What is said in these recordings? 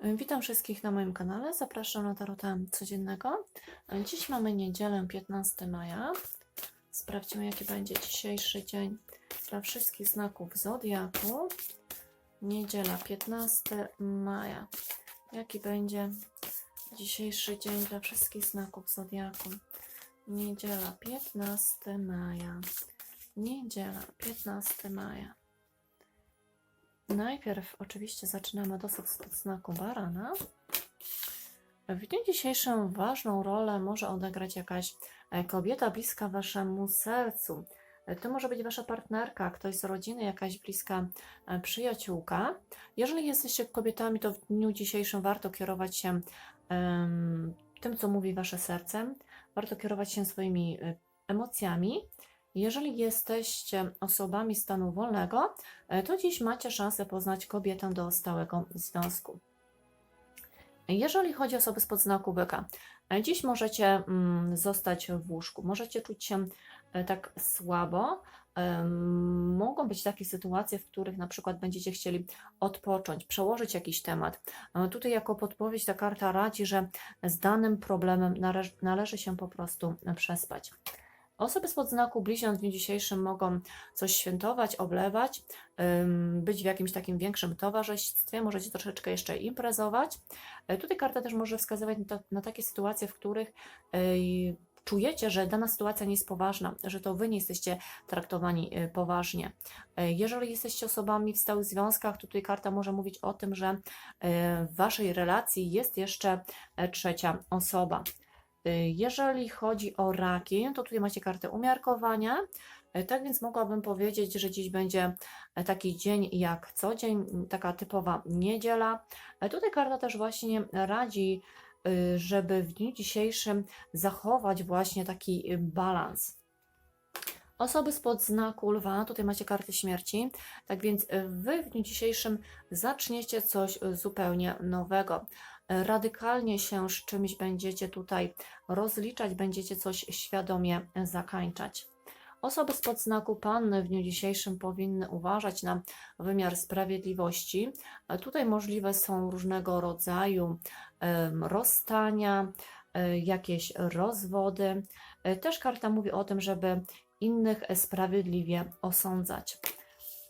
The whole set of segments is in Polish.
Witam wszystkich na moim kanale. Zapraszam na tarota codziennego. Dziś mamy niedzielę 15 maja. Sprawdźmy, jaki będzie dzisiejszy dzień dla wszystkich znaków zodiaku. Niedziela 15 maja. Jaki będzie dzisiejszy dzień dla wszystkich znaków zodiaku? Niedziela 15 maja. Niedziela 15 maja. Najpierw oczywiście zaczynamy od znaku barana. W dniu dzisiejszym ważną rolę może odegrać jakaś e, kobieta bliska waszemu sercu. E, To może być wasza partnerka, ktoś z rodziny, jakaś bliska e, przyjaciółka. Jeżeli jesteście kobietami, to w dniu dzisiejszym warto kierować się em, tym, co mówi wasze serce. Warto kierować się swoimi emocjami. Jeżeli jesteście osobami stanu wolnego, e, to dziś macie szansę poznać kobietę do stałego związku. Jeżeli chodzi o osoby spod znaku byka, e, dziś możecie mm, zostać w łóżku, możecie czuć się e, tak słabo. Mogą być takie sytuacje, w których na przykład będziecie chcieli odpocząć, przełożyć jakiś temat. Tutaj jako podpowiedź ta karta radzi, że z danym problemem należy się po prostu przespać. Osoby spod znaku bliźniąt w dniu dzisiejszym mogą coś świętować, oblewać, być w jakimś takim większym towarzystwie, możecie troszeczkę jeszcze imprezować. E, Tutaj karta też może wskazywać na, ta, na takie sytuacje, w których ej, czujecie, że dana sytuacja nie jest poważna, że to wy nie jesteście traktowani e, poważnie. E, Jeżeli jesteście osobami w stałych związkach, to tutaj karta może mówić o tym, że e, w waszej relacji jest jeszcze e, trzecia osoba. Y, Jeżeli chodzi o raki, to tutaj macie kartę umiarkowania. Y, Tak więc mogłabym powiedzieć, że dziś będzie e, taki dzień jak co dzień, m, taka typowa niedziela. Tutaj karta też właśnie radzi, y, żeby w dniu dzisiejszym zachować właśnie taki y, balans. Osoby spod znaku lwa, tutaj macie karty śmierci, tak więc y, wy w dniu dzisiejszym zaczniecie coś y, zupełnie nowego. Radykalnie się z czymś będziecie tutaj rozliczać, będziecie coś świadomie zakańczać. Osoby spod znaku panny w dniu dzisiejszym powinny uważać na wymiar sprawiedliwości. Tutaj możliwe są różnego rodzaju rozstania, e, jakieś rozwody. E, Też karta mówi o tym, żeby innych sprawiedliwie osądzać.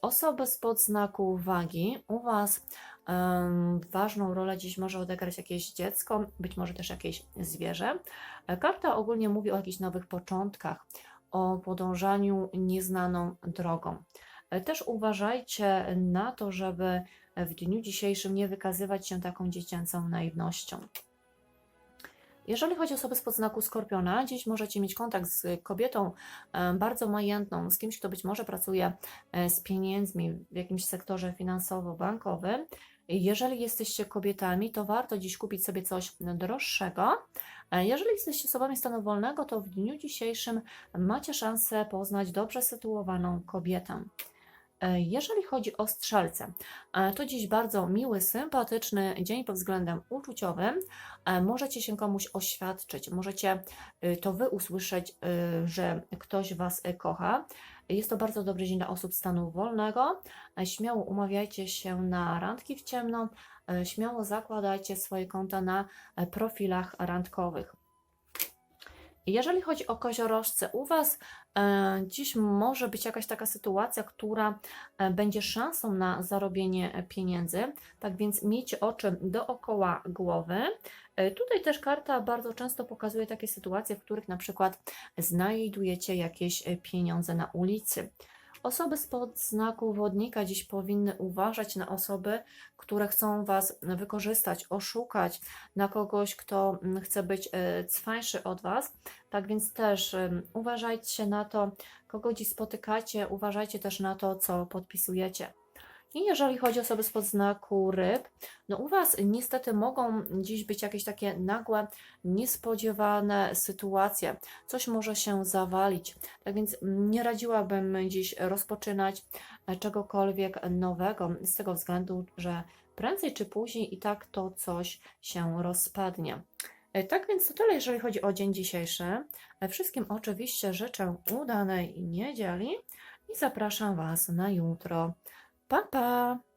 Osoby spod znaku wagi, u Was em, ważną rolę dziś może odegrać jakieś dziecko, być może też jakieś zwierzę. E, Karta ogólnie mówi o jakichś nowych początkach, o podążaniu nieznaną drogą. E, Też uważajcie na to, żeby w dniu dzisiejszym nie wykazywać się taką dziecięcą naiwnością. Jeżeli chodzi o osoby spod znaku Skorpiona, dziś możecie mieć kontakt z kobietą e, bardzo majętną, z kimś, kto być może pracuje e, z pieniędzmi w jakimś sektorze finansowo-bankowym. Jeżeli jesteście kobietami, to warto dziś kupić sobie coś droższego. E, Jeżeli jesteście osobami stanu wolnego, to w dniu dzisiejszym macie szansę poznać dobrze sytuowaną kobietę. E, Jeżeli chodzi o strzelce, e, to dziś bardzo miły, sympatyczny dzień pod względem uczuciowym. E, Możecie się komuś oświadczyć, możecie y, to wy usłyszeć, y, że ktoś was y, kocha. Jest to bardzo dobry dzień dla osób stanu wolnego. Śmiało umawiajcie się na randki w ciemno, śmiało zakładajcie swoje konta na profilach randkowych. Jeżeli chodzi o koziorożce, u Was e, dziś może być jakaś taka sytuacja, która e, będzie szansą na zarobienie pieniędzy, tak więc miejcie oczy dookoła głowy. E, tutaj też karta bardzo często pokazuje takie sytuacje, w których na przykład znajdujecie jakieś pieniądze na ulicy. Osoby spod znaku wodnika dziś powinny uważać na osoby, które chcą Was wykorzystać, oszukać, na kogoś, kto mm, chce być e, cwańszy od Was. Tak więc też uważajcie na to, kogo dziś spotykacie, uważajcie też na to, co podpisujecie. I jeżeli chodzi o osoby spod znaku ryb, no u Was niestety mogą dziś być jakieś takie nagłe, niespodziewane sytuacje. Coś może się zawalić. Tak więc nie radziłabym dziś rozpoczynać e, czegokolwiek nowego, z tego względu, że prędzej czy później i tak to coś się rozpadnie. E, Tak więc to tyle, jeżeli chodzi o dzień dzisiejszy. E, Wszystkim oczywiście życzę udanej niedzieli i zapraszam Was na jutro. Pa, pa!